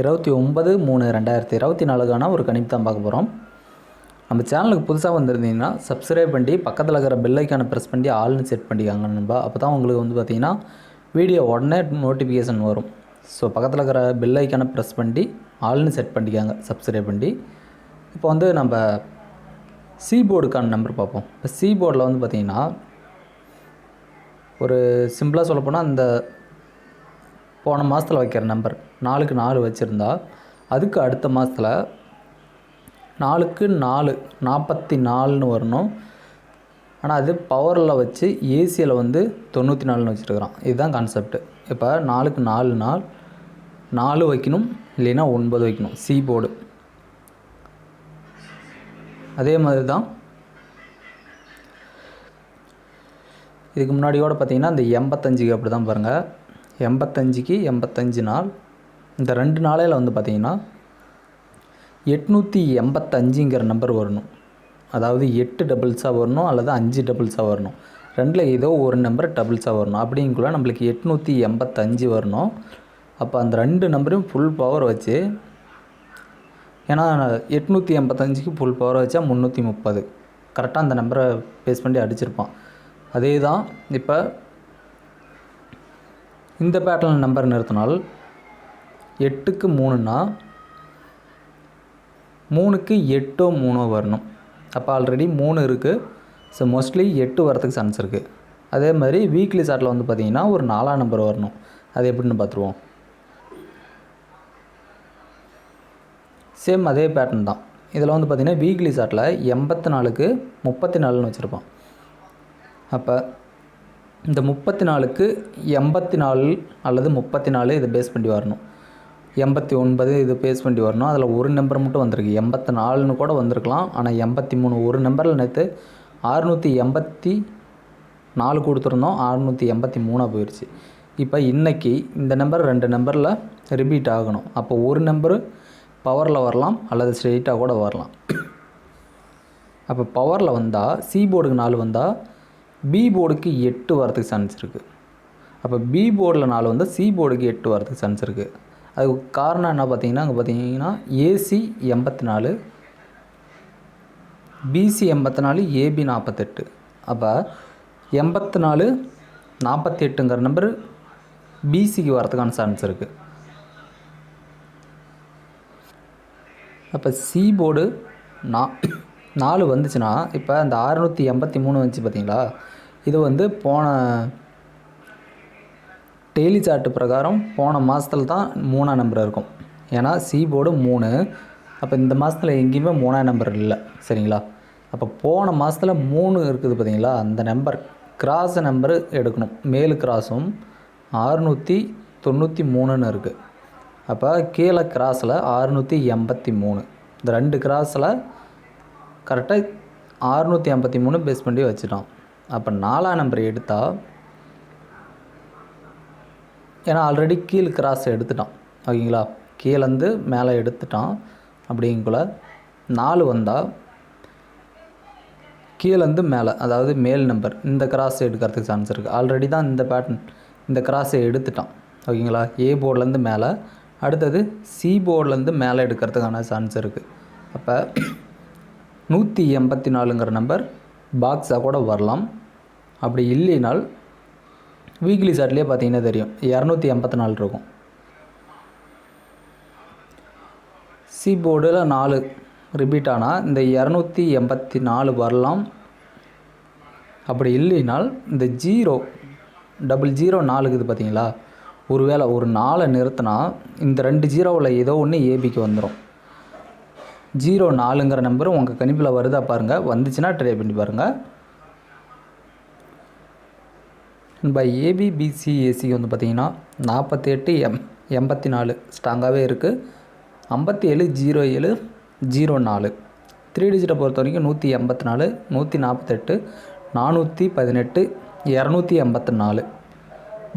இருபத்தி ஒன்பது மூணு ரெண்டாயிரத்தி இருபத்தி நாலுக்கான ஒரு கணிப்பு தான் பார்க்க போகிறோம் நம்ம சேனலுக்கு புதுசாக வந்திருந்தீங்கன்னா சப்ஸ்கிரைப் பண்ணி பக்கத்தில் இருக்கிற பெல்லைக்கான ப்ரெஸ் பண்ணி ஆல்னு செட் பண்ணிக்காங்க நண்பா. அப்போ தான் உங்களுக்கு வந்து பார்த்தீங்கன்னா வீடியோ உடனே நோட்டிஃபிகேஷன் வரும். ஸோ பக்கத்தில் இருக்கிற பெல்லைக்கான ப்ரெஸ் பண்ணி ஆல்னு செட் பண்ணிக்காங்க சப்ஸ்கிரைப் பண்ணி. இப்போ வந்து நம்ம சீபோர்டுக்கான நம்பர் பார்ப்போம். இப்போ சீபோர்டில் வந்து பார்த்திங்கன்னா ஒரு சிம்பிளாக சொல்லப்போனால் அந்த போன மாதத்தில் வைக்கிற நம்பர் நாலுக்கு நாலு வச்சுருந்தா அதுக்கு அடுத்த மாதத்தில் நாலுக்கு நாலு நாற்பத்தி நாலுன்னு வரணும். ஆனால் அது பவரில் வச்சு ஏசியில் வந்து தொண்ணூற்றி நாலுன்னு வச்சுருக்குறான். இதுதான் கான்செப்ட் இப்போ நாலுக்கு நாலு நாள் நாலு வைக்கணும் இல்லைன்னா ஒன்பது வைக்கணும். சி போர்டு அதே மாதிரி தான் இதுக்கு முன்னாடியோட பார்த்தீங்கன்னா இந்த எண்பத்தஞ்சுக்கு அப்படி தான் பாருங்கள் எண்பத்தஞ்சுக்கு எண்பத்தஞ்சு நாள். இந்த ரெண்டு நாளையில் வந்து பார்த்தீங்கன்னா எட்நூற்றி எண்பத்தஞ்சுங்கிற நம்பர் வரணும். அதாவது எட்டு டபுள்ஸாக வரணும் அல்லது அஞ்சு டபுள்ஸாக வரணும். ரெண்டில் ஏதோ ஒரு நம்பர் டபுள்ஸாக வரணும். அப்படிங்குள்ள நம்மளுக்கு எட்நூற்றி எண்பத்தஞ்சு வரணும். அப்போ அந்த ரெண்டு நம்பரையும் ஃபுல் பவர் வச்சு ஏன்னா எட்நூற்றி எண்பத்தஞ்சுக்கு ஃபுல் பவர் வச்சா முந்நூற்றி முப்பது. கரெக்டாக அந்த நம்பரை பேஸ் பண்ணி அடிச்சிருப்பான். அதே தான் இப்போ இந்த பேட்டர்ன் நம்பர் நிறுத்தினால் எட்டுக்கு மூணுன்னா மூணுக்கு எட்டோ மூணோ வரணும். அப்போ ஆல்ரெடி மூணு இருக்குது ஸோ மோஸ்ட்லி எட்டு வரத்துக்கு சான்ஸ் இருக்குது அதே மாதிரி வீக்லி சாட்டில் வந்து பார்த்திங்கன்னா ஒரு நாலாம் நம்பர் வரணும். அது எப்படின்னு பார்த்துருவோம் சேம் அதே பேட்டர்ன் தான். இதில் வந்து பார்த்திங்கன்னா வீக்லி சாட்டில் எண்பத்தி நாலுக்கு முப்பத்தி நாலுன்னு வச்சுருப்பான் அப்போ இந்த முப்பத்தி நாலுக்கு எண்பத்தி நாலு அல்லது முப்பத்தி நாலு இதை பேஸ் பண்ணி வரணும். எண்பத்தி ஒன்பது இது பேஸ் பண்ணி வரணும். அதில் ஒரு நம்பர் மட்டும் வந்திருக்கு. எண்பத்தி நாலுன்னு கூட வந்திருக்கலாம். ஆனால் எண்பத்தி மூணு ஒரு நம்பரில் நேற்று அறுநூற்றி எண்பத்தி நாலு கொடுத்துருந்தோம். அறுநூற்றி எண்பத்தி மூணாக போயிடுச்சு இப்போ இன்றைக்கி இந்த நம்பர் ரெண்டு நம்பரில் ரிப்பீட் ஆகணும். அப்போ ஒரு நம்பரு பவரில் வரலாம் அல்லது ஸ்ட்ரெயிட்டாக கூட வரலாம். அப்போ பவரில் வந்தால் சி போர்டுக்கு நாலு வந்தால் பி போர்டுக்கு எட்டு வரத்துக்கு சான்ஸ் இருக்குது அப்போ பி போர்டில் நாலு வந்தால் சி போர்டுக்கு எட்டு வரதுக்கு சான்ஸ் இருக்குது அதுக்கு காரணம் என்ன பார்த்தீங்கன்னா அங்கே பார்த்தீங்கன்னா ஏசி எண்பத்தி நாலு பிசி எண்பத்தி நாலு ஏபி நாற்பத்தெட்டு அப்போ எண்பத்தி நாலு நாற்பத்தி எட்டுங்கிற நம்பர் பிசிக்கு வரதுக்கான சான்ஸ் இருக்குது அப்போ சி போர்டு நான் நாலு வந்துச்சுன்னா இப்போ அந்த அறுநூற்றி எண்பத்தி மூணு வந்துச்சு பார்த்தீங்களா இது வந்து போன டெய்லி சார்ட்டு பிரகாரம் போன மாதத்துல தான் மூணாம் நம்பர் இருக்கும். ஏன்னா சி போர்டு மூணு. அப்போ இந்த மாதத்தில் எங்கேயுமே மூணாம் நம்பர் இல்லை. சரிங்களா? அப்போ போன மாதத்தில் மூணு இருக்குது பார்த்தீங்களா அந்த நம்பர் கிராஸ் நம்பரு எடுக்கணும். மேலு கிராஸும் அறுநூற்றி தொண்ணூற்றி மூணுன்னு இருக்குது அப்போ கீழே கிராஸில் அறுநூற்றி எண்பத்தி மூணு. இந்த ரெண்டு கிராஸில் கரெக்டாக அறுநூற்றி ஐம்பத்தி மூணு பேஸ் பண்ணி வச்சுட்டோம் அப்போ நாலாம் நம்பர் எடுத்தால் ஏன்னா ஆல்ரெடி கீழ் கிராஸ் எடுத்துட்டான். ஓகேங்களா? கீழேருந்து மேலே எடுத்துட்டான். அப்படிங்குள்ள நாலு வந்தால் கீழேருந்து மேலே அதாவது மேல் நம்பர் இந்த கிராஸ் எடுக்கிறதுக்கு சான்ஸ் இருக்குது ஆல்ரெடி தான் இந்த பேட்டர்ன் இந்த கிராஸை எடுத்துட்டான். ஓகேங்களா? ஏ போர்ட்லேருந்து மேலே. அடுத்தது சி போர்ட்லேருந்து மேலே எடுக்கிறதுக்கான சான்ஸ் இருக்குது அப்போ நூற்றி எண்பத்தி நாலுங்கிற நம்பர் பாக்ஸாக கூட வரலாம். அப்படி இல்லைனால் வீக்லி சார்ட்லேயே பார்த்தீங்கன்னா தெரியும். இரநூத்தி எண்பத்தி நாலு இருக்கும். சி போர்டில் நாலு ரிப்பீட் ஆனால் இந்த இரநூத்தி எண்பத்தி நாலு வரலாம். அப்படி இல்லைனால் இந்த ஜீரோ டபுள் ஜீரோ நாலுக்கு இது பார்த்தீங்களா? ஒருவேளை ஒரு நாலை நிறுத்தினா இந்த ரெண்டு ஜீரோவில் ஏதோ ஒன்று ஏபிக்கு வந்துடும் ஜீரோ நாலுங்கிற நம்பர் உங்கள் கணிப்பில் வருதா பாருங்கள் வந்துச்சுன்னா ட்ரை பண்ணி பாருங்கள் பை ஏபி வந்து பார்த்தீங்கன்னா நாற்பத்தி எட்டு எம் எண்பத்தி நாலு ஸ்ட்ராங்காகவே இருக்குது ஐம்பத்தி ஏழு ஜீரோ ஏழு ஜீரோ நாலு. த்ரீ டிஜிட்டை பொறுத்த வரைக்கும் நூற்றி எண்பத்தி நாலு நூற்றி நாற்பத்தெட்டு நானூற்றி பதினெட்டு இரநூத்தி எண்பத்தி நாலு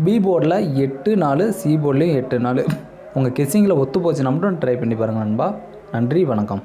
பி போர்டில் எட்டு நாலு சி போர்ட்லேயும் எட்டு நாலு. உங்கள் கெஸ்ஸிங்கில் ஒத்து போச்சுன்னா மட்டும் ட்ரை பண்ணி பாருங்கள் நண்பா. நன்றி வணக்கம்.